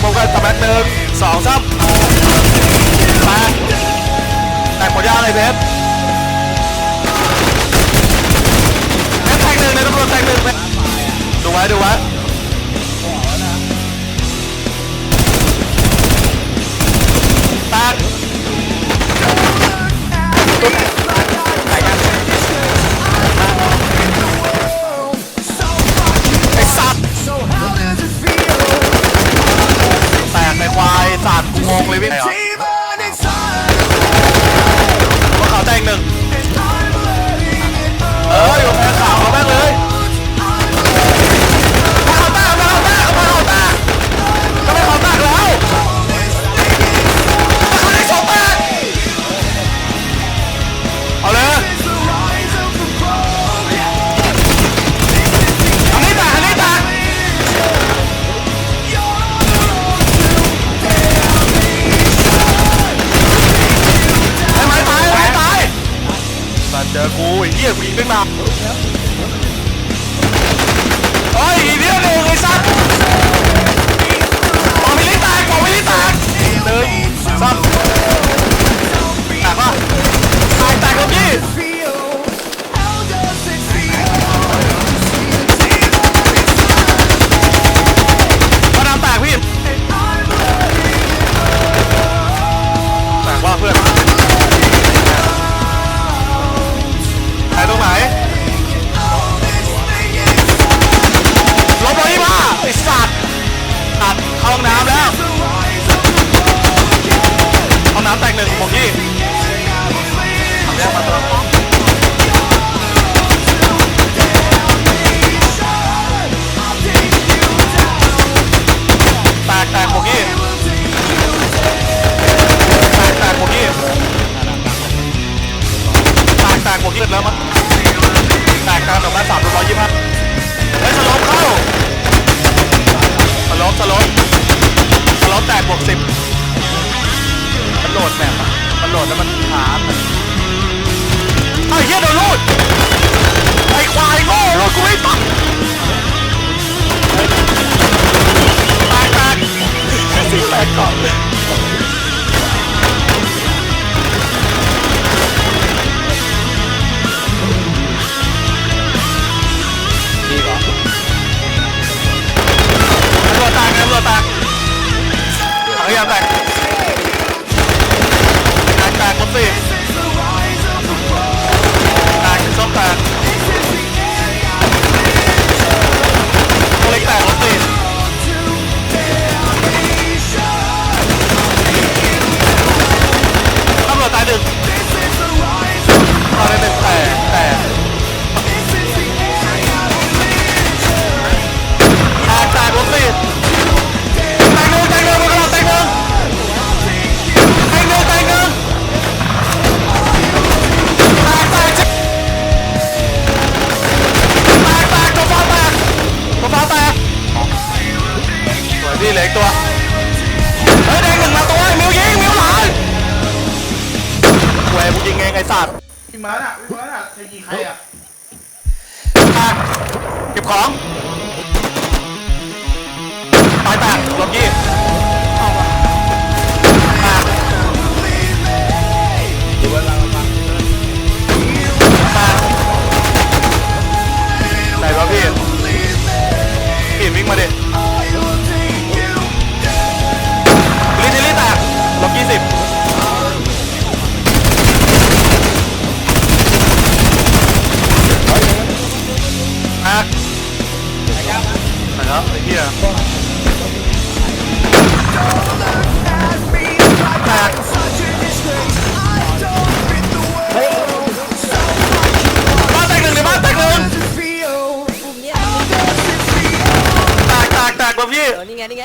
พร้มกันะแมัหนึ่งสองสามแปแต่หมดยาเลยเพชรเพชรแทงหนึ่งในตำรวจแทงหนึ่งเพชรดูไว้ดูไว้ เจอกูไอ้เหี้ยกูยไม่มาเฮ้ยเดี๋ยวหนึ่ไอ้สัส ดแล้วมันขาไอ้เหี้ยโดนรูดไอ้ควายโง่รูดกูไม่ปักตายตายสิแตกก่อนเลย สัตว์พี่มิร์ดอะพี่มิร์ดอะใครยิงใครอะเก็บของ แล้วไอ้เหี้ยบ้านแตกหนึ่งในบ้านแตกกลุ่แตกแตกแตกว่นี่ไงนี่ไง